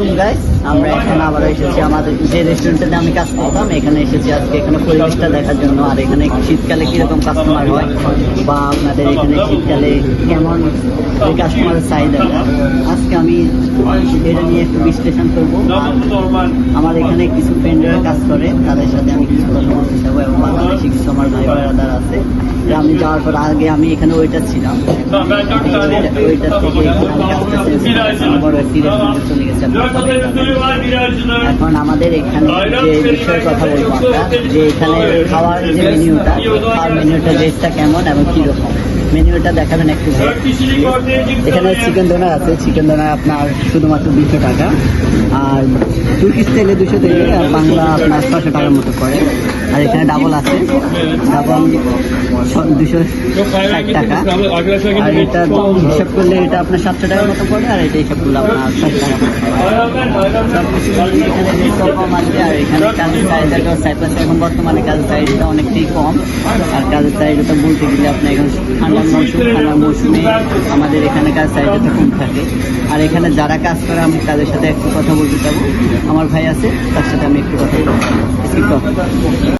আলাইকুম গাইস আমরা এখানে আবার এসেছি আমাদের যে রেস্টুরেন্টে আমি কাজ করতাম, এখানে এসেছি আজকে। এখানে পরিবেশটা দেখার জন্য। আর এখানে শীতকালে কীরকম কাস্টমার হয়, বা আপনাদের এখানে শীতকালে কেমন এই কাস্টমারের চাহিদাটা আজকে আমি এটা নিয়ে একটু বিশ্লেষণ করব। আমার এখানে কিছু ফ্রেন্ডরা কাজ করে, তাদের সাথে আমি কিছু কথা বলতে চাবো এবং বাংলাদেশি কিছু আমার ভাই ভাইরাদার আছে যে আমি যাওয়ার পর আগে আমি এখানে ওয়েটার ছিলাম ওয়েটার থেকে বড় একটি চলে গেছে আপনারা সবাই জানেন। এখন আমাদের এখানে যে বিষয়ে কথা বলব যে এখানে খাওয়ার যে মেনিউটা খাওয়ার মেনিউটা রেটটা কেমন এবং কীরকম মেনিউটা দেখাবেন একটু এখানে চিকেন ডোনার আছে, চিকেন ডোনার আপনার শুধুমাত্র দুশো টাকা। আর তুর্কি স্টাইলে দুশো থেকে আর বাংলা আপনার ছশো টাকার মতো পড়ে আর এখানে ডাবল আছে। ডাবল দুশো ষাট টাকা। আর এটা হিসাব করলে এটা আপনার সাতশো টাকার মতো পড়ে, আর এটা হিসাব করলে আপনার ছশো টাকা কম আছে, আর এখানে কাজের চাহিদাটাও সাইপ্রাসে এখন বর্তমানে কাজের চাহিদাটা অনেকটাই কম। আর কাজের চাহিদাটা বলতে গেলে আপনার এখন ঠান্ডার মৌসুম খেলার মৌসুমে আমাদের এখানে চাহিদা তখন থাকে। আর এখানে যারা কাজ করে, আমি তাদের সাথে একটু কথা বলতে চাবো আমার ভাই আছে, তার সাথে আমি একটু কথা বলব।